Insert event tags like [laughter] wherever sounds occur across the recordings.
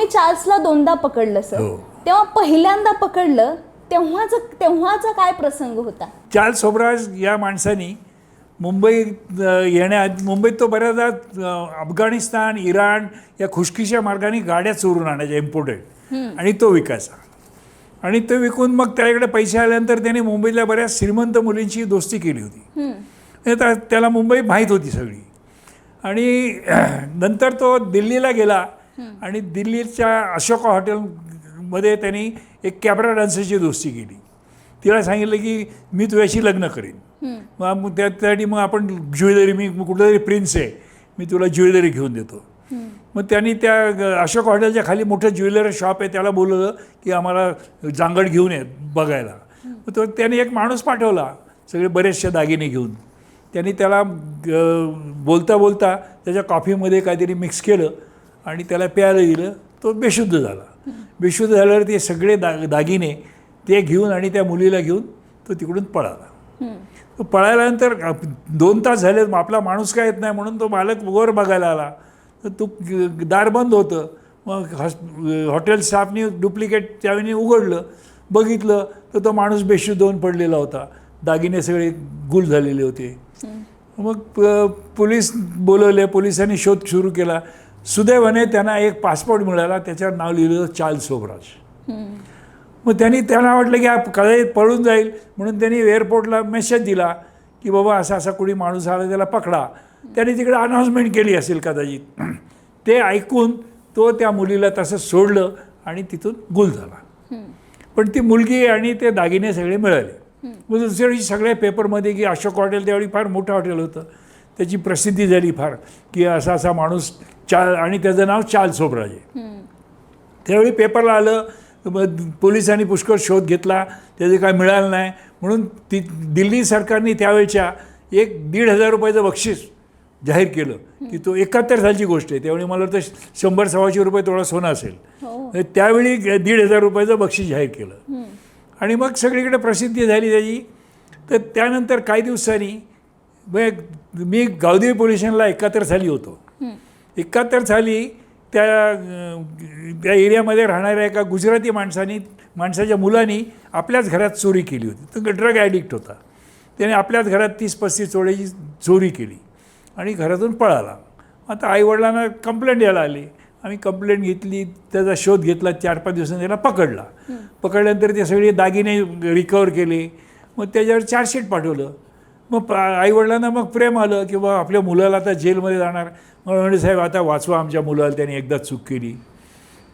तुम्ही चार्ल्सला दोनदा पकडलं सर. हो. तेव्हा पहिल्यांदा पकडलं तेव्हाच तेव्हाचा काय प्रसंग होता? चार्ल्स सोबराज या माणसानी मुंबईत अ, येण्यात मुंबईत तो बऱ्याचदा अ, अफगाणिस्तान इराण या खुशकीच्या मार्गाने गाड्या चोरून आणायच्या इम्पोर्टेड आणि तो विकायचा. आणि तो विकून मग त्याकडे पैसे आल्यानंतर त्याने मुंबईतल्या बऱ्याच श्रीमंत मुलींची दोस्ती केली होती. त्या- त्याला मुंबई माहीत होती सगळी. आणि नंतर तो दिल्लीला गेला. आणि दिल्लीच्या अशोका हॉटेलमध्ये त्यांनी एक कॅबरा डान्सरची दोस्ती केली. तिला सांगितलं की मी तुझ्याशी लग्न करीन. मग मग त्या- त्यासाठी मग आपण ज्वेलरी मी कुठलं तरी प्रिन्स आहे मी तुला ज्वेलरी घेऊन देतो. मग त्यांनी त्या अशोक हॉटेलच्या खाली मोठं ज्वेलरी शॉप आहे त्याला बोलवलं की आम्हाला जांगड घेऊन ये बघायला. मग तो त्याने एक माणूस पाठवला सगळे बरेचसे दागिने घेऊन. त्यांनी त्याला बोलता बोलता त्याच्या कॉफीमध्ये काहीतरी मिक्स केलं. आणि त्याला प्यायला दिलं तो बेशुद्ध झाला. बेशुद्ध झाल्यावर ते सगळे दा दागिने ते घेऊन आणि त्या मुलीला घेऊन तो तिकडून पळाला. तो पळाल्यानंतर दोन तास झाले आपला माणूस काय येत नाही म्हणून तो मालक वर बघायला आला. तर तो दार बंद होतं. मग हॉस हॉटेल स्टाफनी डुप्लिकेट त्यावेळी उघडलं बघितलं तर तो माणूस बेशुद्ध होऊन पडलेला होता. दागिने सगळे गुल झालेले होते. मग पोलीस बोलवले पोलिसांनी शोध सुरू केला. सुदैवाने त्यांना एक पासपोर्ट मिळाला त्याच्यावर नाव लिहिलं चार्ल्स सोबराज. मग त्यांनी त्यांना वाटलं की हा कदाचित पळून जाईल म्हणून त्यांनी एअरपोर्टला मेसेज दिला की बाबा असा असा कुणी माणूस आला त्याला पकडा. त्यांनी तिकडे अनाऊन्समेंट केली असेल कदाचित. [clears throat] ते ऐकून तो त्या मुलीला तसं सोडलं आणि तिथून गुल झाला. पण ती मुलगी आणि ते दागिने सगळे मिळाले. मग दुसऱ्या दिवशी सगळ्या पेपरमध्ये की अशोक हॉटेल त्यावेळी फार मोठं हॉटेल होतं. त्याची प्रसिद्धी झाली फार की असा असा माणूस चाल आणि त्याचं नाव चार्ल्स सोबराज. त्यावेळी पेपरला आलं पोलिसांनी पुष्कळ शोध घेतला त्याचे काय मिळालं नाही. म्हणून ती दिल्ली सरकारने त्यावेळच्या एक दीड हजार रुपयाचं बक्षीस जाहीर केलं की तो एकाहत्तर सालची गोष्ट आहे. त्यावेळी मला वाटतं शंभर सव्वाशे रुपये थोडा सोनं असेल. हो. त्यावेळी दीड हजार रुपयाचं बक्षीस जाहीर केलं. आणि मग सगळीकडे प्रसिद्धी झाली त्याची. तर त्यानंतर काही दिवसांनी मग मी गावदेवी पोलीस स्टेशनला एकाहत्तर साली होतो. एकाहत्तर साली त्या त्या एरियामध्ये राहणाऱ्या एका गुजराती माणसानी माणसाच्या मुलांनी आपल्याच घरात चोरी केली होती. तो ड्रग ॲडिक्ट होता. त्याने आपल्याच घरात तीस पस्तीस चोळ्याची चोरी केली आणि घरातून पळाला. आता आईवडिलांना कंप्लेंट द्यायला आली. आम्ही कंप्लेंट घेतली त्याचा शोध घेतला चार पाच दिवसांनी त्याला पकडला. पकडल्यानंतर ते सगळे दागिने रिकवर केले. मग त्याच्यावर चार्जशीट पाठवलं. मग आईवडिलांना मग प्रेम आलं की बा आपल्या मुलाला आता जेलमध्ये जाणार. मग म्हणजे साहेब आता वाचवा आमच्या मुलाला त्याने एकदा चूक केली.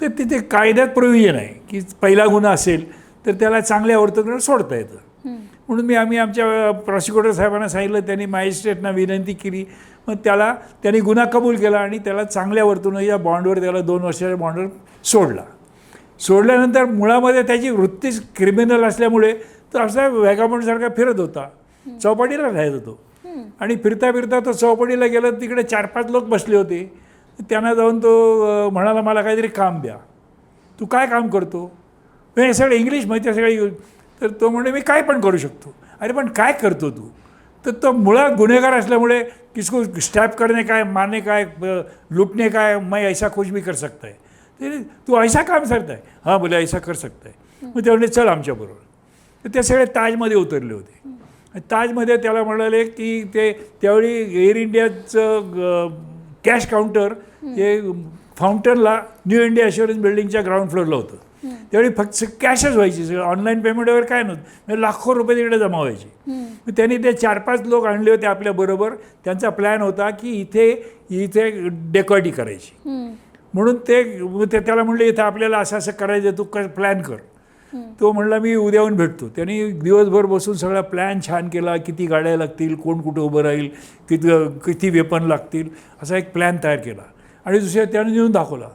तर तिथे कायद्यात प्रोव्हिजन आहे की पहिला गुन्हा असेल तर त्याला चांगल्या वर्तनावर सोडता येतं. म्हणून मी आम्ही आमच्या प्रॉसिक्युटर साहेबांना सांगितलं त्यांनी मॅजिस्ट्रेटना विनंती केली. मग त्याला त्यांनी गुन्हा कबूल केला आणि त्याला चांगल्या वर्तणुकीच्या बॉन्डवर त्याला दोन वर्षाच्या बॉन्डवर सोडला. सोडल्यानंतर मुळामध्ये त्याची वृत्तीच क्रिमिनल असल्यामुळे तो असा वॅगामोंडसारखा फिरत होता. चौपाटीला राहत होतो. आणि फिरता फिरता तो चौपाटीला गेला तिकडे चार पाच लोक बसले होते. त्यांना जाऊन तो म्हणाला मला काहीतरी काम द्या. तू काय काम करतो? "मी हे सगळं इंग्लिश माहिती आहे सगळं तर तो म्हणजे मी काय पण करू शकतो. अरे पण काय करतो तू? तर तो मुळात गुन्हेगार असल्यामुळे किसको स्टॅप करणे काय मारणे काय लुटणे काय मैं ऐसा कुछ भी कर सकता है ते तू ऐसा काम करता है बोले ऐसा कर सकता है मग ते म्हणले चल आमच्याबरोबर. तर ते सगळे ताजमध्ये उतरले होते. ताजमध्ये त्याला म्हणाले की ते त्यावेळी एअर इंडियाचं कॅश काउंटर हे फाउंटनला न्यू इंडिया अश्युरन्स बिल्डिंगच्या ग्राउंड फ्लोअरला होतं. त्यावेळी फक्त कॅशच व्हायची सगळं ऑनलाईन पेमेंट वगैरे काय नव्हतं. म्हणजे लाखो रुपये तिकडे जमा व्हायचे. मग त्यांनी ते चार पाच लोक आणले होते आपल्याबरोबर त्यांचा प्लॅन होता की इथे इथे डेकॉटी करायची. म्हणून ते त्याला म्हणले इथं आपल्याला असं असं करायचं तू प्लॅन कर. तो म्हणला मी उद्या येऊन भेटतो. त्यांनी दिवसभर बसून सगळा प्लॅन छान केला किती गाड्या लागतील कोण कुठं उभं राहील किती किती वेपन लागतील असा एक प्लॅन तयार केला. आणि दुसऱ्या त्याने नेऊन दाखवला.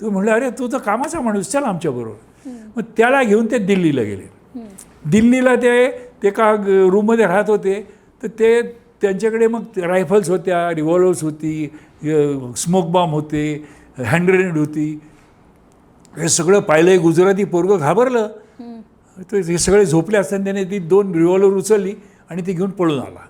तो म्हणलं अरे तू तर कामाचा माणूस चल आमच्याबरोबर मग त्याला घेऊन ते दिल्लीला गेले. दिल्लीला ते ते का रूममध्ये राहत होते. तर ते त्यांच्याकडे मग रायफल्स होत्या रिव्हॉल्वर्स होती स्मोक बॉम्ब होते हँड ग्रेनेड होती. हे सगळं पाहिलं एक गुजराती पोरगं घाबरलं. तर हे सगळे झोपले असताना त्याने ती दोन रिव्हॉल्वर उचलली आणि ती घेऊन पळून आला.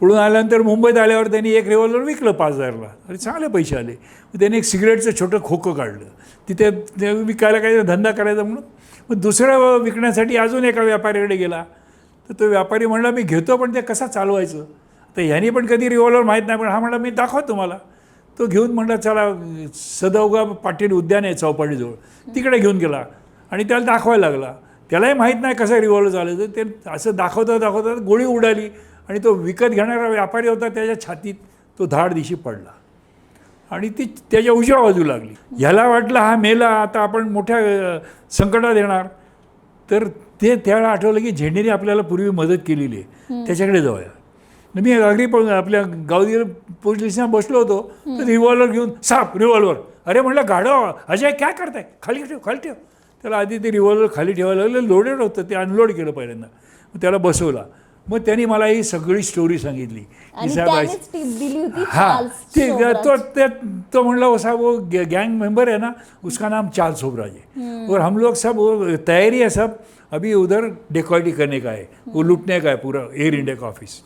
पळून आल्यानंतर मुंबईत आल्यावर त्यांनी एक रिव्हॉल्वर विकलं पाच हजारला आणि चांगले पैसे आले. मग त्यांनी एक सिगरेटचं छोटं खोकं काढलं. तिथे विकायला काही धंदा करायचा म्हणून. मग दुसरं विकण्यासाठी अजून एका व्यापाऱ्याकडे गेला. तर तो व्यापारी म्हणला मी घेतो पण ते कसा चालवायचं? तर ह्यानी पण कधी रिव्हॉल्वर माहीत नाही पण हा म्हणला मी दाखवतो तुम्हाला. तो घेऊन म्हणला चला सदौगा पाटील उद्यान आहे चौपाटीजवळ. तिकडे घेऊन गेला आणि त्याला दाखवायला लागला. त्यालाही माहीत नाही कसं रिव्हॉल्वर चालायचं ते असं दाखवता दाखवता गोळी उडाली आणि तो विकत घेणारा व्यापारी होता त्याच्या छातीत तो धाड दिशी पडला. आणि ती त्याच्या उजव्या बाजू लागली. ह्याला वाटलं हा मेला आता आपण मोठ्या संकटात येणार. तर ते त्यावेळेला आठवलं की झेंडेने आपल्याला पूर्वी मदत केलेली आहे. त्याच्याकडे जाऊया. न मी अगदी पण आपल्या गावदी पोलीस स्टेशनला बसलो होतो तर रिव्हॉल्वर घेऊन साप रिव्हॉल्वर अरे म्हणलं गाडव अजय काय करताय? खाली ठेव खाली ठेव. त्याला आधी ते रिव्हॉल्वर खाली ठेवायला लागलं लोडेड होतं ते अनलोड केलं पहिल्यांदा. मग त्याला बसवला. मग त्यांनी मला ही सगळी स्टोरी सांगितली. की आणि साहेब हाँ. तो ते, तो म्हणला साहब वो गैंग मेंबर है ना उसका नाम चार्ल्स सोबराज. है और हम लोग सब वो तैयारी है सब अभी उधर डेकॉइटी करने का है वो लुटने का है पूरा एअर इंडिया का ऑफिस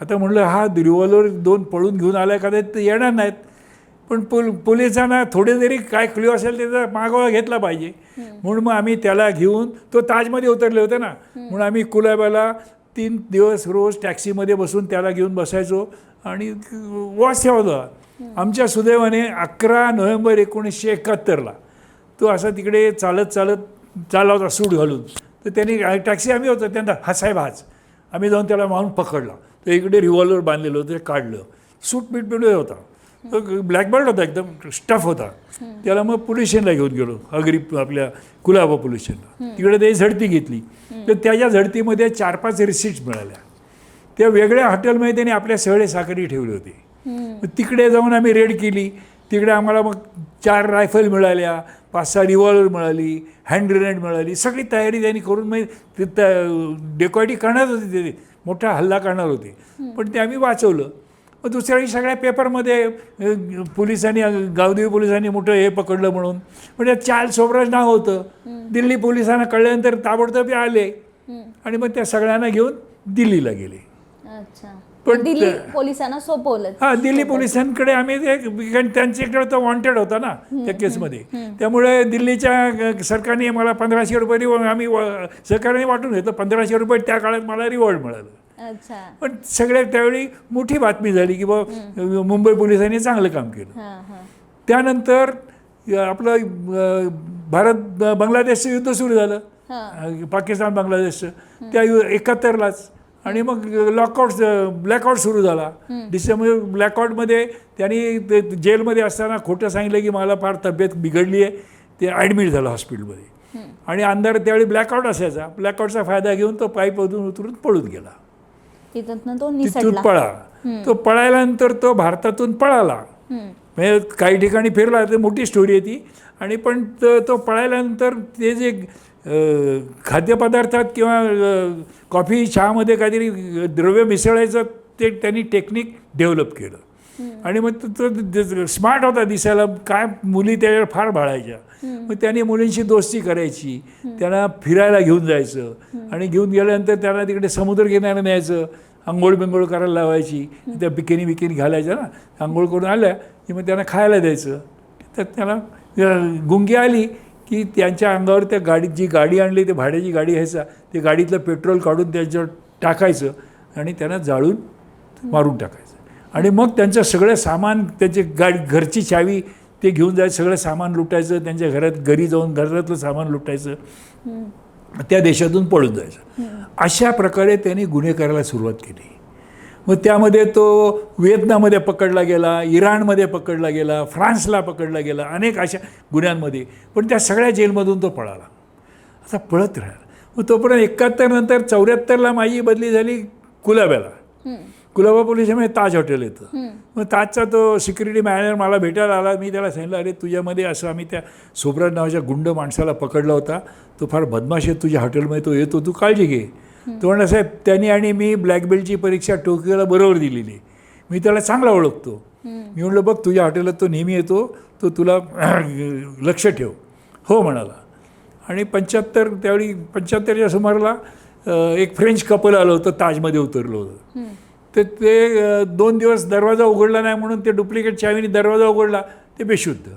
आता म्हणलं हा रिव्हॉल्वर दोन पळून घेऊन आला का ते येणार नाहीत. पण पोल पोलिसांना थोडे जरी काय क्ल्यू असेल त्याचा मागोवा घेतला पाहिजे. म्हणून मग आम्ही त्याला घेऊन तो ताजमध्ये उतरले होते ना. म्हणून आम्ही कुलाब्याला तीन दिवस रोज टॅक्सीमध्ये बसून त्याला घेऊन बसायचो. आणि वॉच ठेवला. आमच्या सुदैवाने अकरा नोव्हेंबर एकोणीसशे एकाहत्तरला तो असा तिकडे चालत चालत चालला होता सूट घालून. तर त्यांनी टॅक्सी आम्ही होतो त्यांना हा साहेब हाच आम्ही जाऊन त्याला मारून पकडला. तर इकडे रिव्हॉल्वर बांधलेलं होतं ते काढलं. सूट बीट बिट होता. तो ब्लॅक बेल्ट होता एकदम स्टफ होता. त्याला मग पोलीस स्टेशनला घेऊन गेलो अगरी आपल्या कुलाबा पोलीस स्टेशनला तिकडे ते झडती घेतली. तर त्याच्या झडतीमध्ये चार पाच रिसिट्स मिळाल्या. त्या वेगळ्या हॉटेलमध्ये त्यांनी आपल्या सगळे साखरी ठेवले होते. तिकडे जाऊन आम्ही रेड केली. तिकडे आम्हाला मग चार रायफल मिळाल्या पाच सहा रिव्हॉल्वर मिळाली हँड ग्रेनेड मिळाली. सगळी तयारी त्यांनी करून मग डेकॉयटी करणार होते ते. मोठा हल्ला करणार होते. पण ते आम्ही वाचवलं. मग दुसऱ्या दिवशी सगळ्या पेपरमध्ये पोलिसांनी गावदेवी पोलिसांनी मोठं हे पकडलं म्हणून. पण त्यात चार्ल्स सोबराज नाव होतं. दिल्ली पोलिसांना कळल्यानंतर ताबडतोब आले. आणि मग त्या सगळ्यांना घेऊन दिल्लीला गेले. अच्छा. पण दिल्ली पोलिसांना सोपवलं हा दिल्ली पोलिसांकडे आम्ही त्यांच्याकडे तो वॉन्टेड होता ना त्या केसमध्ये त्यामुळे दिल्लीच्या सरकारने मला पंधराशे रुपये आम्ही सरकारने वाटून घेतलं पंधराशे रुपये त्या काळात मला रिवॉर्ड मिळालं. अच्छा. पण सगळ्यात त्यावेळी मोठी बातमी झाली की बा मुंबई पोलिसांनी चांगलं काम केलं. त्यानंतर आपलं भारत बांगलादेशचं युद्ध सुरू झालं. पाकिस्तान बांगलादेशचं. त्या एकाहत्तरलाच. आणि मग लॉकआउट ब्लॅकआउट सुरू झाला. डिसेंबर ब्लॅकआउटमध्ये त्यांनी ते जेलमध्ये असताना खोटं सांगितलं की मला फार तब्येत बिघडली आहे. ते ॲडमिट झालं हॉस्पिटलमध्ये. आणि अंधार त्यावेळी ब्लॅकआउट असायचा. ब्लॅकआउटचा फायदा घेऊन तो पाईपमधून उतरून पळून गेला. तिथून पळा. तो पळाल्यानंतर तो भारतातून पळाला. म्हणजे काही ठिकाणी फिरला ते मोठी स्टोरी आहे ती. आणि पण तो तो पळाल्यानंतर ते जे खाद्यपदार्थात किंवा कॉफी चहामध्ये काहीतरी द्रव्य मिसळायचं ते त्यांनी टेक्निक डेव्हलप केलं. आणि मग तो- स्मार्ट होता दिसायला. काय मुली त्याच्यावर फार भाळायच्या मग त्यांनी मुलींशी दोस्ती करायची. त्यांना फिरायला घेऊन जायचं. आणि घेऊन गेल्यानंतर त्यांना तिकडे समुद्र न्यायचं. आंघोळ बिंघोळ करायला लावायची. त्या बिकिनी बिकिनी घालायच्या ना. आंघोळ करून आल्या की मग त्यांना खायला द्यायचं. तर त्याला गुंगी आली की त्यांच्या अंगावर त्या गाडीत जी गाडी आणली ते भाड्याची गाडी घ्यायचा. ते गाडीतलं पेट्रोल काढून त्यांच्यावर टाकायचं आणि त्यांना जाळून मारून टाकायचं. आणि मग त्यांचं सगळं सामान त्यांचे गाडी घरची चावी ते घेऊन जायचं सगळं सामान लुटायचं त्यांच्या घरात घरी जाऊन घरातलं सामान लुटायचं. त्या देशातून पळून जायचं. अशा प्रकारे त्यांनी गुन्हे करायला सुरुवात केली. मग त्यामध्ये तो व्हिएतनाममध्ये पकडला गेला इराणमध्ये पकडला गेला फ्रान्सला पकडला गेला अनेक अशा गुन्ह्यांमध्ये. पण त्या सगळ्या जेलमधून तो पळाला. असा पळत राहिला. मग तोपर्यंत एकाहत्तर नंतर चौऱ्याहत्तरला माझी बदली झाली कुलाब्याला. कुलाबा पोलिसामध्ये ताज हॉटेल येतं. मग ताजचा तो सिक्युरिटी मॅनेजर मला भेटायला आला. मी त्याला सांगितलं अरे तुझ्यामध्ये असं आम्ही त्या सोबराज नावाच्या गुंड माणसाला पकडला होता. तो फार बदमाश आहे तुझ्या हॉटेलमध्ये तो येतो तू काळजी घे. तो म्हणला साहेब त्यांनी आणि मी ब्लॅक बेल्टची परीक्षा टोकियोला बरोबर दिलेली. मी त्याला चांगला ओळखतो. मी म्हणलं बघ तुझ्या हॉटेलात तो नेहमी येतो तो तुला [clears throat] लक्ष ठेव. हो म्हणाला. आणि पंच्याहत्तर त्यावेळी पंच्याहत्तरच्या सुमाराला एक फ्रेंच कपल आलं होतं ताजमध्ये उतरलं होतं. तर ते दोन दिवस दरवाजा उघडला नाही म्हणून ते डुप्लिकेट चावीने दरवाजा उघडला ते बेशुद्ध.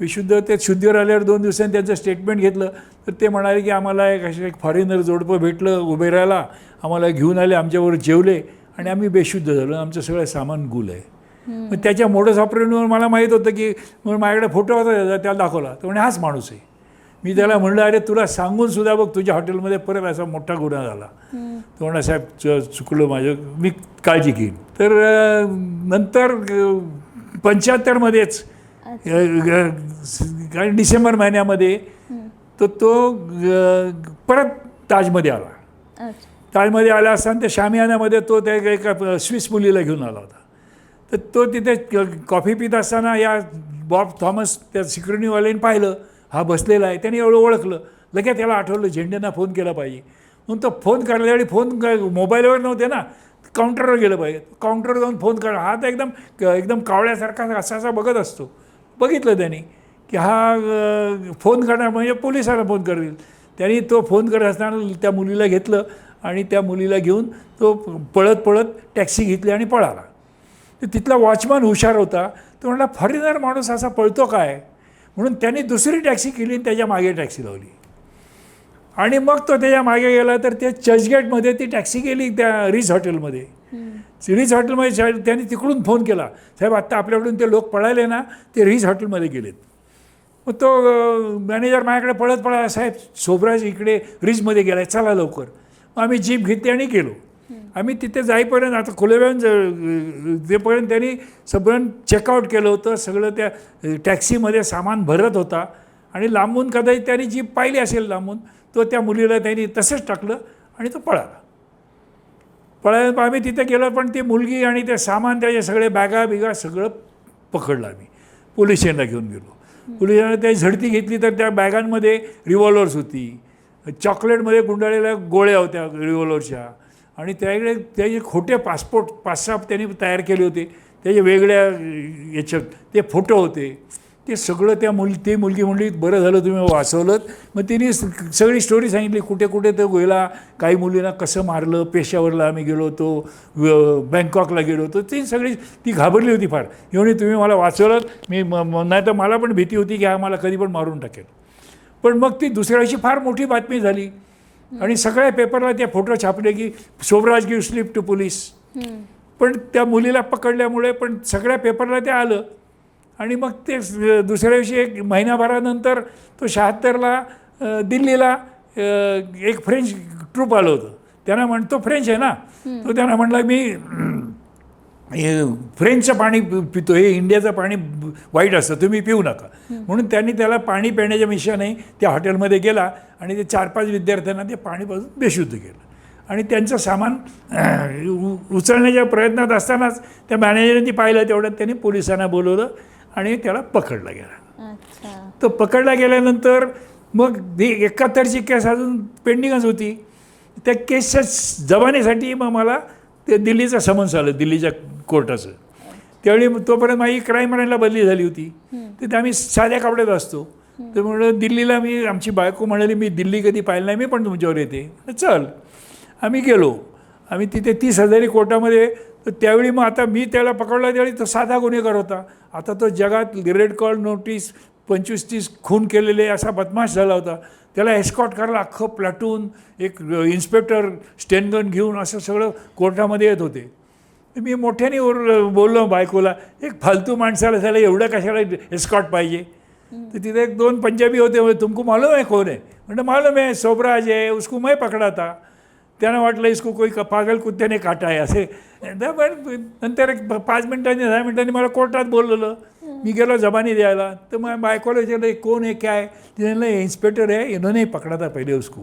बेशुद्ध ते शुद्धीवर आल्यावर दोन दिवसांनी त्यांचं स्टेटमेंट घेतलं तर ते म्हणाले की आम्हाला एक असे एक फॉरेनर जोडपं भेटलं उभे राहायला आम्हाला घेऊन आले आमच्यावर जेवले आणि आम्ही बेशुद्ध झालो. आमचं सगळं सामान गुल आहे. मग त्याच्या मोडस ऑपरेटवर मला माहीत होतं की मग माझ्याकडे फोटो होता त्याला दाखवला. तो म्हणे हाच माणूस आहे. मी त्याला म्हणलं अरे तुला सांगून सुद्धा बघ तुझ्या हॉटेलमध्ये परत असा मोठा गुन्हा झाला. तो म्हणा साहेब चुकलं माझं. मी काळजी घेईन. तर नंतर पंच्याहत्तरमध्येच कारण डिसेंबर महिन्यामध्ये तर तो परत ताजमध्ये आला. ताजमध्ये आला असताना त्या शामियानामध्ये तो त्या एका स्विस मुलीला घेऊन आला होता. तर तो तिथे कॉफी पित असताना या बॉब थॉमस त्या सिक्युरिटीवाल्याने पाहिलं. हा बसलेला आहे त्याने एवढं ओळखलं. लगेच त्याला आठवलं झेंडेंना फोन केला पाहिजे. म्हणून तो फोन करायला आणि फोन मोबाईलवर नव्हते ना काउंटरवर गेलं पाहिजे. काउंटरवर जाऊन फोन करा. हा तर एकदम एकदम कावळ्यासारखा असा असा बघत असतो. बघितलं त्यांनी की हा फोन करणार म्हणजे पोलिसाला फोन करतील. त्यांनी तो फोन करत असताना त्या मुलीला घेतलं आणि त्या मुलीला घेऊन तो पळत पळत टॅक्सी घेतली आणि पळाला. तर तिथला वॉचमन हुशार होता. तो म्हणला फॉरेनर माणूस असा पळतो काय? म्हणून त्यांनी दुसरी टॅक्सी केली आणि त्याच्यामागे टॅक्सी लावली. आणि मग तो त्याच्यामागे गेला तर त्या चर्चगेटमध्ये ती टॅक्सी गेली त्या रिच हॉटेलमध्ये. रिच हॉटेलमध्ये त्यांनी तिकडून फोन केला साहेब आत्ता आपल्याकडून ते लोक पळाले ना ते रिच हॉटेलमध्ये गेलेत. मग तो मॅनेजर माझ्याकडे पळत पळा साहेब सोबराज इकडे रिचमध्ये गेला चला लवकर. मग आम्ही जीप घेतली आणि गेलो. आम्ही तिथे जाईपर्यंत आता खुलेव्यान तेपर्यंत त्यांनी सगळं चेकआउट केलं होतं सगळं त्या टॅक्सीमध्ये सामान भरत होता. आणि लांबून कदाचित त्यांनी जीप पाहिली असेल लांबून तो त्या मुलीला त्यांनी तसंच टाकलं आणि तो पळाला. पळायला आम्ही तिथे गेलो पण ती मुलगी आणि ते सामान त्याचे सगळे बॅगा बिगा सगळं पकडलं आम्ही. पोलीस स्टेशनला घेऊन गेलो. पोलीस स्टेशनला त्या झडती घेतली तर त्या बॅगांमध्ये रिव्हॉल्वर्स होती. चॉकलेटमध्ये गुंडाळलेल्या गोळ्या होत्या रिव्हॉल्वरच्या आणि त्याकडे त्याचे खोटे पासपोर्ट पाच सहा त्यांनी तयार केले होते त्याचे वेगळ्या याच्यात ते फोटो होते ते सगळं त्या मुल ती मुलगी म्हणली बरं झालं तुम्ही वाचवलं मग तिने सगळी स्टोरी सांगितली कुठे कुठे तो गेला काही मुलींना कसं मारलं पेशावरला आम्ही गेलो होतो बँकॉकला गेलो होतो. ती सगळी ती घाबरली होती फार. एवढी तुम्ही मला वाचवलं मी नाही तर मला पण भीती होती की हा मला कधी पण मारून टाकेल. पण मग ती दुसऱ्या दिवशी फार मोठी बातमी झाली. आणि सगळ्या पेपरला ते फोटो छापले की Sobhraj give slip to police. पण त्या मुलीला पकडल्यामुळे पण सगळ्या पेपरला ते आलं. आणि मग ते दुसऱ्या दिवशी एक महिन्याभरानंतर तो शहात्तरला दिल्लीला एक फ्रेंच ट्रूप आलं होतं. त्यांना म्हण तो फ्रेंच आहे ना? तो त्यांना म्हणला मी हे फ्रेंचचं पाणी पितो हे इंडियाचं पाणी वाईट असतं तुम्ही पिऊ नका. म्हणून त्यांनी त्याला पाणी पिण्याच्या मिशाने त्या हॉटेलमध्ये गेला आणि ते चार पाच विद्यार्थ्यांना ते पाणी पाजून बेशुद्ध केलं. आणि त्यांचं सामान उचलण्याच्या प्रयत्नात असतानाच त्या मॅनेजरने पाहिलं तेवढ्यात त्यांनी पोलिसांना बोलवलं आणि त्याला पकडला गेला. अच्छा. तो पकडला गेल्यानंतर मग ही एकाहत्तरची केस अजून पेंडिंगच होती. त्या केसच्या जबानीसाठी मग मला ते दिल्लीचं समन्स आलं दिल्लीच्या कोर्टाचं. त्यावेळी तोपर्यंत माझी क्राईम ब्रँडला बदली झाली होती. तिथे आम्ही साध्या कपड्यात असतो. तर म्हणून दिल्लीला मी आमची बायको म्हणाली मी दिल्ली कधी पाहिलं नाही मी पण तुमच्यावर येते. म्हणलं, चल. आम्ही गेलो. आम्ही तिथे तीस हजारी कोर्टामध्ये तर त्यावेळी मग आता मी त्याला पकडला त्यावेळी तो साधा गुन्हेगार होता. आता तो जगात रेड कॉल नोटीस पंचवीस तीस खून केलेले असा बदमाश झाला होता. त्याला एस्कॉट करायला अख्खं प्लाटून एक इन्स्पेक्टर स्टेनगन घेऊन असं सगळं कोर्टामध्ये येत होते. मी मोठ्याने बोललो बायकोला एक फालतू माणसाला त्याला एवढं कशाला एस्कॉट पाहिजे? तर तिथे एक दोन पंजाबी होते म्हणे तुमको मालूम है कौन है? म्हणलं मालूम है सोबराज है उसको मैं पकडा था त्यांना वाटलं इसको कोई पागल कुत्त्याने काटा आहे असे. पण नंतर एक पाच मिनिटांनी दहा मिनिटांनी मला कोर्टात बोलवलं. मी गेलो जबानी द्यायला. तर मग बायकोला विचारलं "ये कौन है क्या तिने म्हणलं, "ये इन्स्पेक्टर है इन्होंने पकडा था पहिले उसको.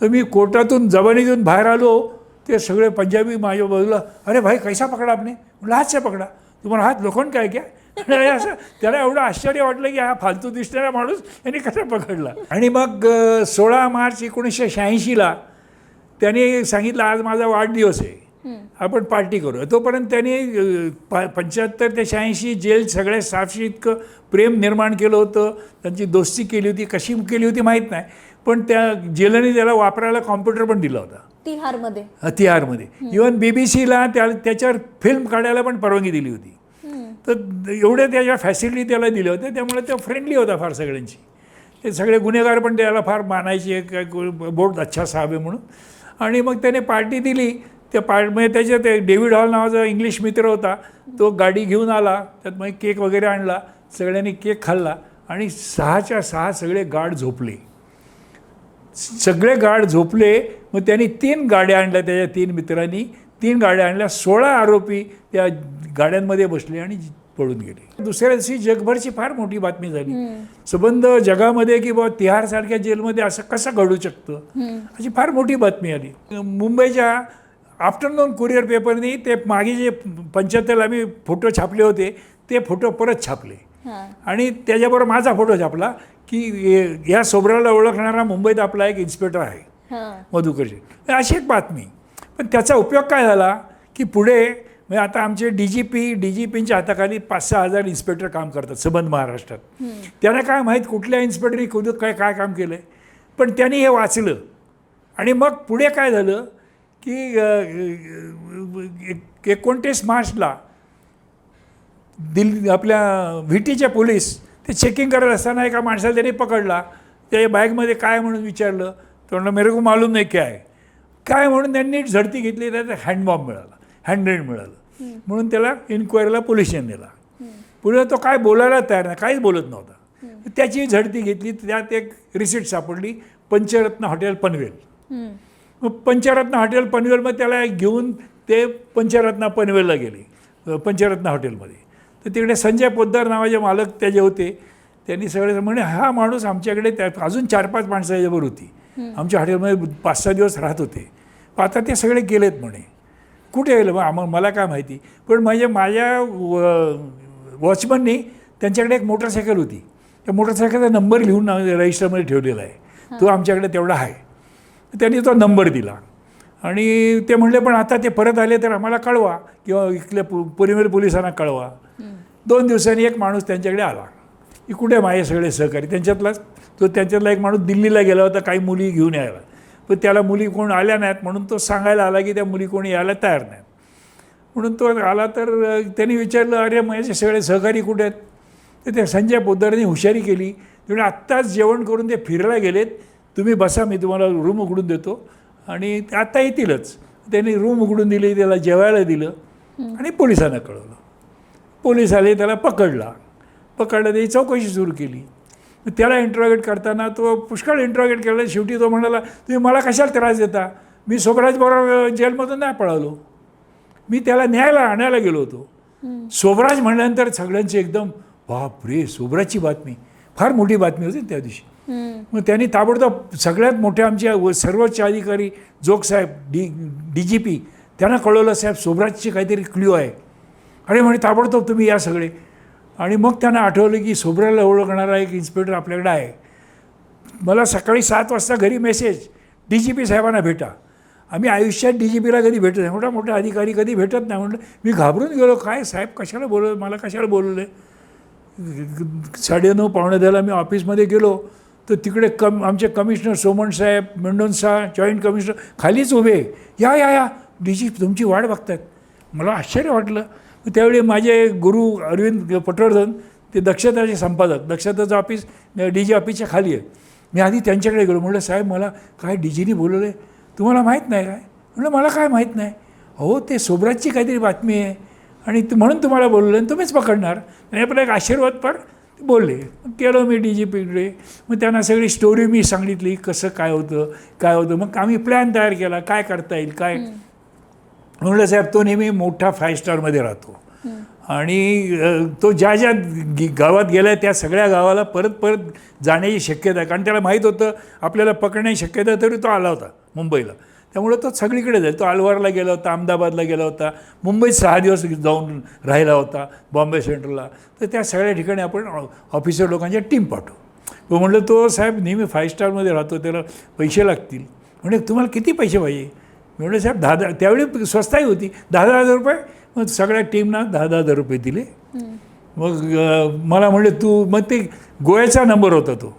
तर मी कोर्टातून जबानीतून बाहेर आलो. ते सगळे पंजाबी माझ्या बाजूला अरे भाई कैसा पकडा आपने? म्हणलं हात से पकडा. तुम्हाला हात लोखंड काय क्या [laughs] असं त्याला एवढं आश्चर्य वाटलं की हा फालतू दिसणारा माणूस यांनी कसा पकडला. आणि मग सोळा मार्च एकोणीसशे शहाऐंशीला त्याने सांगितलं आज माझा वाढदिवस आहे. आपण पार्टी करू तोपर्यंत त्याने पा पंच्याहत्तर ते शहाऐंशी जेल सगळ्या स्टाफशी इतकं प्रेम निर्माण केलं होतं. त्यांची दोस्ती केली होती. कशी केली होती माहीत नाही. पण त्या जेलने त्याला वापरायला कॉम्प्युटर पण दिला होता. तिहारमध्ये. तिहारमध्ये. इवन बी बी सीला त्या त्याच्यावर फिल्म काढायला पण परवानगी दिली होती. तर एवढे त्याच्या फॅसिलिटी त्याला दिल्या होत्या त्यामुळे तो फ्रेंडली होता फार सगळ्यांची. ते सगळे गुन्हेगार पण त्याला फार मानायचे काय बोट अच्छा साहेब म्हणून. आणि मग त्याने पार्टी दिली. त्या पार्ट म्हणजे त्याच्या ते डेव्हिड हॉल नावाचा इंग्लिश मित्र होता. तो गाडी घेऊन आला. त्यात मग केक वगैरे आणला. सगळ्यांनी केक खाल्ला. आणि सहाच्या सहा सगळे गार्ड झोपले. सगळे गार्ड झोपले मग त्यांनी तीन गाड्या आणल्या त्याच्या तीन मित्रांनी. तीन गाड्या आणल्या सोळा आरोपी त्या गाड्यांमध्ये बसले आणि पळून गेले. दुसऱ्या दिवशी जगभरची फार मोठी बातमी झाली. संबंध जगामध्ये की बाबा तिहारसारख्या जेलमध्ये असं कसं घडू शकतं? अशी फार मोठी बातमी आली. मुंबईच्या आफ्टरनून कुरिअर पेपरनी ते मागे जे पंच्याहत्तरला आम्ही फोटो छापले होते ते फोटो परत छापले. आणि त्याच्याबरोबर माझा फोटो छापला की या सोबराला ओळखणारा मुंबईत आपला एक इन्स्पेक्टर आहे हा. मधुकरजी. अशी एक बातमी. पण त्याचा उपयोग काय झाला की पुढे म्हणजे आता आमचे D G P D G पींच्या हाताखाली पाच सहा हजार इन्स्पेक्टर काम करतात संबंध महाराष्ट्रात. त्यांना काय माहीत कुठल्या इन्स्पेक्टरनी कुठं काय काय काम केलं आहे पण त्यांनी हे वाचलं. आणि मग पुढे काय झालं की एकोणतीस मार्चला दिल्ली आपल्या व्ही टीचे पोलीस ते चेकिंग करत असताना एका माणसाला त्यांनी पकडला. त्या बॅगमध्ये काय म्हणून विचारलं? तो म्हणलं मेरे को मालूम नाही काय काय म्हणून त्यांनी झडती घेतली त्याचा हँडबॉम्ब मिळाला हँडग्रेड मिळालं. म्हणून त्याला इन्क्वायरीला पोलिसांनी नेला. पुढे तो काय बोलायला तयार नाही काहीच बोलत नव्हता. त्याची झडती घेतली त्यात एक रिसिट सापडली पंचरत्न हॉटेल पनवेल. मग पंचरत्न हॉटेल पनवेलमध्ये त्याला घेऊन ते पंचरत्न पनवेलला गेले पंचरत्न हॉटेलमध्ये. तर तिकडे संजय पोद्दार नावाचे मालक त्याचे होते. त्यांनी सगळे म्हणे हा माणूस आमच्याकडे त्या अजून चार पाच माणसं याच्यावर होती. आमच्या हॉटेलमध्ये पाच सहा दिवस राहत होते. आता ते सगळे गेलेत म्हणे. कुठे गेलं? मग मला काय माहिती. पण म्हणजे माझ्या वॉचमननी त्यांच्याकडे एक मोटरसायकल होती. त्या मोटरसायकलचा नंबर लिहून रजिस्टरमध्ये ठेवलेला आहे. तो आमच्याकडे तेवढा आहे. त्यांनी तो नंबर दिला. आणि ते म्हणले पण आता ते परत आले तर आम्हाला कळवा किंवा इथल्या पु पुरीमेर पोलिसांना कळवा. दोन दिवसांनी एक माणूस त्यांच्याकडे आला. की कुठे माझे सगळे सहकारी? त्यांच्यातलाच. तो त्यांच्यातला एक माणूस दिल्लीला गेला होता काही मुली घेऊन यायला. पण त्याला मुली कोण आल्या नाहीत म्हणून तो सांगायला आला की त्या मुली कोणी यायला तयार नाहीत. म्हणून तो आला तर त्यांनी विचारलं अरे माझे सगळे सहकारी कुठे आहेत? तर त्या संजय पोद्दारांनी हुशारी केली. त्यामुळे आत्ताच जेवण करून ते फिरायला गेलेत. तुम्ही बसा मी तुम्हाला रूम उघडून देतो. आणि ते आत्ता येतीलच. त्यांनी रूम उघडून दिली त्याला जेवायला दिलं. आणि पोलिसांना कळवलं. पोलीस आले त्याला पकडला. पकडलं त्याची चौकशी सुरू केली. त्याला इंट्रोगेट करताना तो पुष्कळ इंट्रोगेट केलं. शेवटी तो म्हणाला तुम्ही मला कशाला त्रास देता? मी सोबराज बरोबर जेलमधून नाही पळालो. मी त्याला न्यायला आणायला गेलो होतो. सोबराज म्हणल्यानंतर सगळ्यांची एकदम बाप रे सोबराजची बातमी. फार मोठी बातमी होती त्या दिवशी. मग त्यांनी ताबडतोब सगळ्यात मोठ्या आमच्या व- सर्वोच्च अधिकारी जोग साहेब डी डी जी पी त्यांना कळवलं साहेब सोबराजची काहीतरी क्ल्यू आहे. आणि म्हणे ताबडतोब तुम्ही या सगळे. आणि मग त्यांना आठवलं की सोबऱ्याला ओळखणारा एक इन्स्पेक्टर आपल्याकडे आहे. मला सकाळी सात वाजता घरी मेसेज डी जी पी साहेबांना भेटा. आम्ही आयुष्यात डी जी पीला कधी भेटत नाही. मोठा मोठा अधिकारी कधी भेटत नाही. म्हटलं मी घाबरून गेलो. काय साहेब कशाला बोलवलं मला कशाला बोलवलं साडेनऊ पावणे द्यायला मी ऑफिसमध्ये गेलो. तर तिकडे कम आमचे कमिशनर सोमण साहेब मेंडोनसा जॉईंट कमिशनर खालीच उभे. या या या. डी जी तुमची वाट बघतात मला आश्चर्य वाटलं. त्यावेळी माझे गुरु अरविंद पटवर्धन ते दक्षताचे संपादक. दक्षताचं ऑफिस डी जी ऑफिसच्या खाली आहे. मी आधी त्यांच्याकडे गेलो. म्हटलं साहेब मला काय डी जीनी बोलवलं आहे तुम्हाला माहीत नाही काय? म्हटलं मला काय माहीत नाही. अहो ते सोबराजची काहीतरी बातमी आहे आणि तू म्हणून तुम्हाला बोलवलं आणि तुम्हीच पकडणार. आणि आपला एक आशीर्वाद पर बोलले. मग केलं मी डी जी पीकडे मग त्यांना सगळी स्टोरी मी सांगितली कसं काय होतं काय होतं. मग आम्ही प्लॅन तयार केला काय करता येईल काय म्हणलं साहेब तो नेहमी मोठा फाय स्टारमध्ये राहतो. आणि तो ज्या ज्या गावात गेला त्या सगळ्या गावाला परत परत जाण्याची शक्यता आहे. कारण त्याला माहीत होतं आपल्याला पकडण्याची शक्यता तरी तो आला होता मुंबईला. त्यामुळे तो सगळीकडे जाईल. तो अलवारला गेला होता अहमदाबादला गेला होता मुंबईत सहा दिवस जाऊन राहिला होता बॉम्बे सेंट्रलला तर त्या सगळ्या ठिकाणी आपण ऑफिसर लोकांच्या टीम पाठवू. तो म्हणलं तो साहेब नेहमी फाय स्टारमध्ये राहतो त्याला पैसे लागतील. म्हणजे तुम्हाला किती पैसे पाहिजे? म्हणलं साहेब दहा दहा त्यावेळी स्वस्ताही होती. दहा दहा हजार रुपये? मग सगळ्या टीमना दहा दहा हजार रुपये दिले. मग मला म्हणले तू मग ते गोव्याचा नंबर होता तो.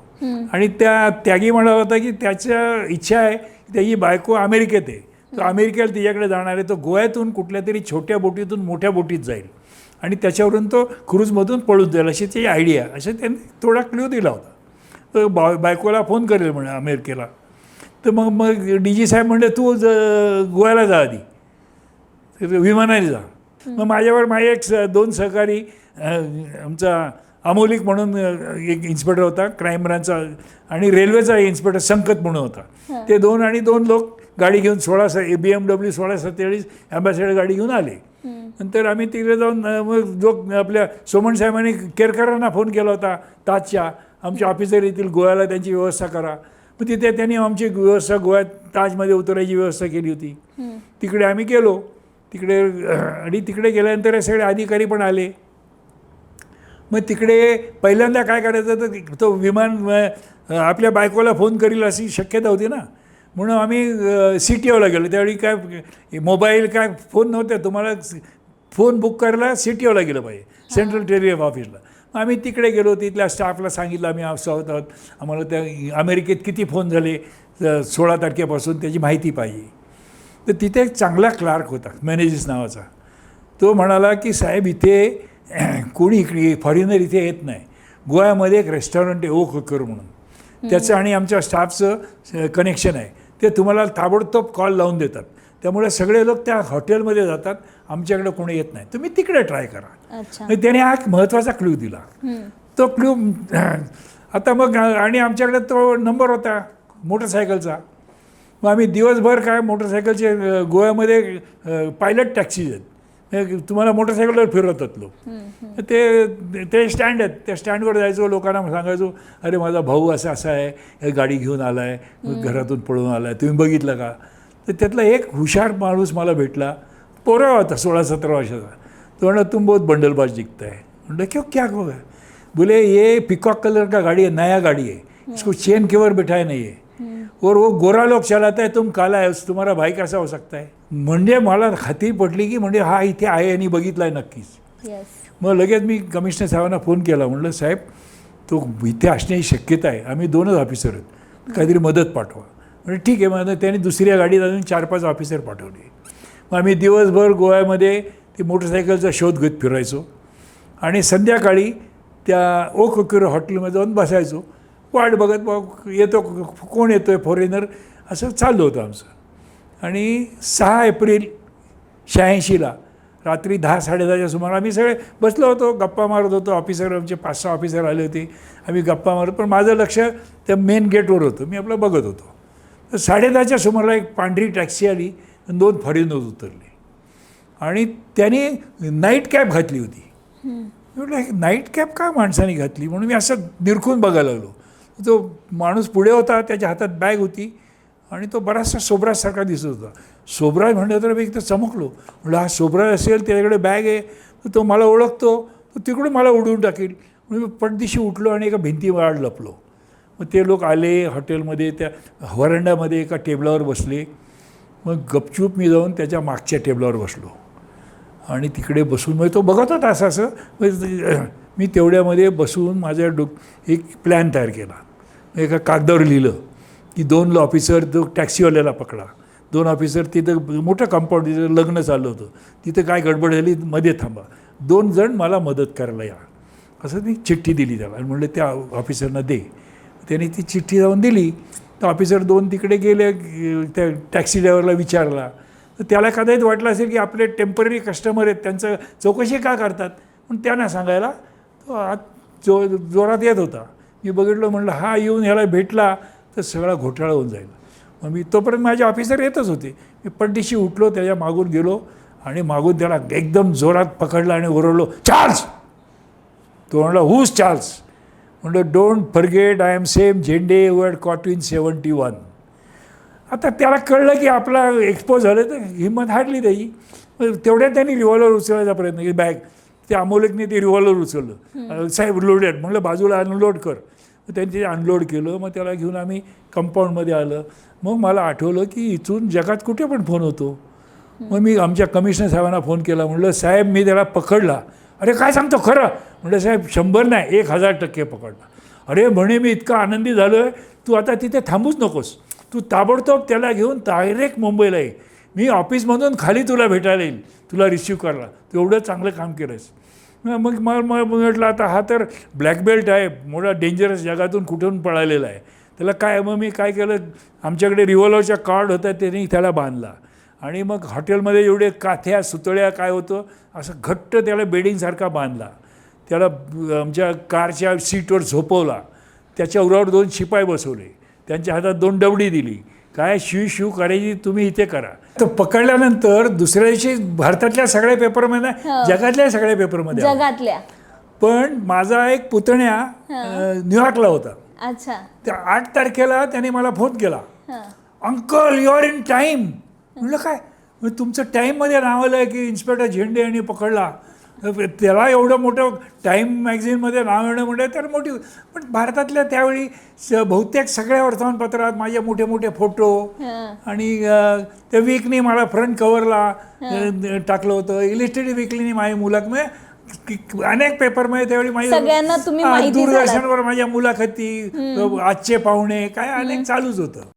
आणि त्या त्यागी म्हणाला होता की त्याच्या इच्छा आहे की त्याची बायको अमेरिकेत आहे. तो अमेरिकेला तिच्याकडे जाणार आहे. तो गोव्यातून कुठल्या तरी छोट्या बोटीतून मोठ्या बोटीत जाईल. आणि त्याच्यावरून तो क्रूजमधून पळून जाईल. अशी त्याची आयडिया असे त्यांनी थोडा क्ल्यू दिला होता. तर बा बायकोला फोन करेल म्हणे अमेरिकेला. तर मग मग डी जी साहेब म्हणले तू ज गोव्याला जा आधी. तर विमानाने जा. मग माझ्यावर माझे एक स दोन सहकारी आमचा अमोलिक म्हणून एक इन्स्पेक्टर होता क्राईम ब्रांचचा आणि रेल्वेचा इन्स्पेक्टर संकत म्हणून होता. ते दोन आणि दोन लोक गाडी घेऊन सोळा स बी एम डब्ल्यू सोळा सत्तेचाळीस ॲम्बॅसेडर गाडी घेऊन आले. नंतर आम्ही तिकडे जाऊन मग जो आपल्या सोमन साहेबांनी केरकरांना फोन केला होता ताजच्या आमचे ऑफिसर येथील गोव्याला त्यांची व्यवस्था करा. मग तिथे त्यांनी आमची व्यवस्था गोव्यात ताजमध्ये उतरायची व्यवस्था केली होती. तिकडे आम्ही गेलो. तिकडे आणि तिकडे गेल्यानंतर सगळे अधिकारी पण आले. मग तिकडे पहिल्यांदा काय करायचं तर तो विमान आपल्या बायकोला फोन करील अशी शक्यता होती ना. म्हणून आम्ही सी टी ओला गेलो. त्यावेळी काय मोबाईल काय फोन नव्हते. तुम्हाला फोन बुक करायला सी टी ओला गेलं पाहिजे. सेंट्रल टेरियफ ऑफिसला. आम्ही तिकडे गेलो तिथल्या स्टाफला सांगितलं आम्ही असं आहोत आम्हाला त्या अमेरिकेत किती फोन झाले? सोळा तारखेपासून त्याची माहिती पाहिजे. तर तिथे एक चांगला क्लार्क होता मॅनेजिस नावाचा. तो म्हणाला की साहेब इथे [clears throat] कोणी इकडे फॉरेनर इथे येत नाही. गोव्यामध्ये एक रेस्टॉरंट आहे ओ कुकर म्हणून. त्याचं आणि आमच्या स्टाफचं कनेक्शन आहे. ते तुम्हाला ताबडतोब कॉल लावून देतात. त्यामुळे सगळे लोक त्या हॉटेलमध्ये जातात. आमच्याकडे कोणी येत नाही. तुम्ही तिकडे ट्राय करा. आणि त्याने हा एक महत्त्वाचा क्ल्यू दिला. तो क्ल्यू आता मग आणि आमच्याकडे तो नंबर होता मोटरसायकलचा. मग आम्ही दिवसभर काय मोटरसायकलचे गोव्यामध्ये पायलट टॅक्सीज आहेत. म्हणजे तुम्हाला मोटरसायकलवर फिरवतात लोक. ते ते स्टँड आहेत. त्या स्टँडवर जायचो लोकांना सांगायचो अरे माझा भाऊ असा असा आहे. हे गाडी घेऊन आला आहे घरातून पळून आला आहे तुम्ही बघितलं का? तर त्यातला एक हुशार माणूस मला भेटला. पोरा होता सोळा सतरा वर्षाचा. तो म्हणा तुम बहुत बंडलबाज दिखता है म्हणलं क्यों क्या हो गया बोले ये पिकॉक कलर का गाड़ी है नया गाड़ी है. इसको चेन के ऊपर बिठाया नहीं है. और वो गोरा लोग चलाता है तुम काला है तुम्हारा भाई कसा हो सकता है? म्हणजे मला खात्री पडली की म्हणजे हा इथे आहे आणि बघितला आहे नक्कीच मग लगेच मी कमिशनर साहेबांना फोन केला. म्हणलं साहेब तो इथे असण्याची शक्यता आहे. आम्ही दोनच ऑफिसर आहेत. काहीतरी मदत पाठवा. म्हणजे ठीक आहे मग त्यांनी दुसऱ्या गाडीत अजून चार पाच ऑफिसर पाठवले. मग आम्ही दिवसभर गोव्यामध्ये ती मोटरसायकलचा शोध घेत फिरायचो. आणि संध्याकाळी त्या ओ हॉटेलमध्ये जाऊन बसायचो. वाट बघत बघ येतो कोण येतो आहे फॉरेनर असं चाललं होतं आमचं. आणि सहा एप्रिल शहाऐंशीला रात्री दहा साडेदहाच्या सुमारास आम्ही सगळे बसलो होतो गप्पा मारत होतो. ऑफिसर आमचे पाच सहा ऑफिसर आले होते. आम्ही गप्पा मारत पण माझं लक्ष त्या मेन गेटवर होतं. मी आपलं बघत होतो. तर साडेदहाच्या सुमाराला एक पांढरी टॅक्सी आली. आणि दोन फॉरेनर उतरले. आणि त्याने नाईट कॅब घातली होती. म्हटलं "हे नाईट कॅब का माणसाने घातली? म्हणून मी असं निरखून बघायला लागलो. तो माणूस पुढे होता त्याच्या हातात बॅग होती. आणि तो बराचसा सोबराजसारखा दिसत होता. सोबराज म्हणलं तर मी एकदा चमकलो. म्हणलं हा सोबराज असेल त्याच्याकडे बॅग आहे. तर तो मला ओळखतो. तो तिकडून मला उडवून टाकेल. म्हणून मी पटदिशी उठलो आणि एका भिंतीवर लपलो. मग ते लोक आले हॉटेलमध्ये त्या वरंड्यामध्ये एका टेबलावर बसले. मग गपचूप मी जाऊन त्याच्या मागच्या टेबलावर बसलो. आणि तिकडे बसून मग तो बघत होता असं असं. म्हणजे मी तेवढ्यामध्ये बसून माझ्या डोक एक प्लॅन तयार केला. एका कागदावर लिहिलं की दोन ऑफिसर तो टॅक्सीवाल्याला पकडा. दोन ऑफिसर तिथं मोठं कंपाऊंड तिथं लग्न चाललं होतं. तिथं काय गडबड झाली मध्ये थांबा. दोन जण मला मदत करायला या. असं मी चिठ्ठी दिली त्याला. आणि म्हणलं त्या ऑफिसरना दे. त्याने ती चिठ्ठी जाऊन दिली. तर ऑफिसर दोन तिकडे गेले त्या टॅक्सी ड्रायव्हरला विचारला. तर त्याला कदाचित वाटलं असेल की आपले टेंपररी कस्टमर आहेत त्यांचं चौकशी का करतात? पण त्यांना सांगायला तो आत जो जोरात येत होता. मी बघितलं म्हणलं हा येऊन ह्याला भेटला. तर सगळा घोटाळा होऊन जाईल. मग मी तोपर्यंत माझे ऑफिसर येतच होते. मी पड्डीशी उठलो त्याच्या मागून गेलो आणि मागून त्याला एकदम जोरात पकडला आणि ओरडलो चार्ज! तो म्हणला हूज चार्ल्स म्हणलं don't forget I am same Zende word caught in seventy one आता त्याला कळलं की आपला एक्सपोज झालं तर हिंमत हाडली त्याची. मग तेवढ्यात त्यांनी रिव्हॉल्वर उचलायचा प्रयत्न केला. बॅग ते अमोलकने ते रिव्हॉल्वर उचललं. साहेब लोडेड म्हणलं बाजूला अनलोड कर. मग त्यांनी ते अनलोड केलं. मग त्याला घेऊन आम्ही कंपाऊंडमध्ये आलं. मग मला आठवलं की इथून जगात कुठे पण फोन होतो. मग मी आमच्या कमिशनर साहेबांना फोन केला. म्हणलं साहेब मी त्याला पकडला. अरे काय सांगतो खरं? म्हणलं साहेब शंभर नाही एक हजार टक्के पकडला. अरे म्हणे मी इतका आनंदी झालो आहे तू आता तिथे थांबूच नकोस. तू ताबडतोब त्याला घेऊन डायरेक्ट मुंबईला ये. मी ऑफिसमधून खाली तुला भेटायला येईल. तुला रिसिव्ह करायला. तू एवढं चांगलं काम केलंस मग मग मग म्हटलं आता हा तर ब्लॅक बेल्ट आहे. मोठा डेंजरस जगातून कुठून पळालेला आहे. त्याला काय मग मी काय केलं? आमच्याकडे रिव्हॉल्वरच्या कार्ड होता त्यांनी त्याला बांधला. आणि मग हॉटेलमध्ये एवढे काथ्या सुतळ्या काय होतं असं घट्ट त्याला बेडिंगसारखा बांधला. त्याला आमच्या कारच्या सीटवर झोपवला. त्याच्या उरावर दोन शिपाई बसवले. त्यांच्या हातात दोन दवडी दिली. काय? शिव शिव करायची तुम्ही इथे करा. तर पकडल्यानंतर दुसऱ्या दिवशी भारतातल्या सगळ्या पेपरमध्ये हो. जगातल्या सगळ्या पेपरमध्ये. जगातल्या. पण माझा एक पुतण्या न्यूयॉर्कला होता. अच्छा. त्या आठ तारखेला त्याने मला फोन केला. हां. Uncle you are in time म्हणलं काय? तुमचं टाईममध्ये नाव आलं आहे की इन्स्पेक्टर झेंडे यांनी पकडला? त्याला एवढं मोठं टाईम मॅगझिनमध्ये नाव येणं म्हणजे तर मोठी पण भारतातल्या त्यावेळी स बहुतेक सगळ्या वर्तमानपत्रात माझे मोठे मोठे फोटो आणि त्या वीकनी मला फ्रंट कव्हरला टाकलं होतं. इलिस्ट्रेटिव्ह वीकलीनी माझी मुलाख म्हणजे अनेक पेपरमध्ये त्यावेळी माझी सगळ्यांना तुम्ही माहिती झालात. दूरदर्शनवर माझ्या मुलाखती आजचे पाहुणे काय अनेक चालूच होतं.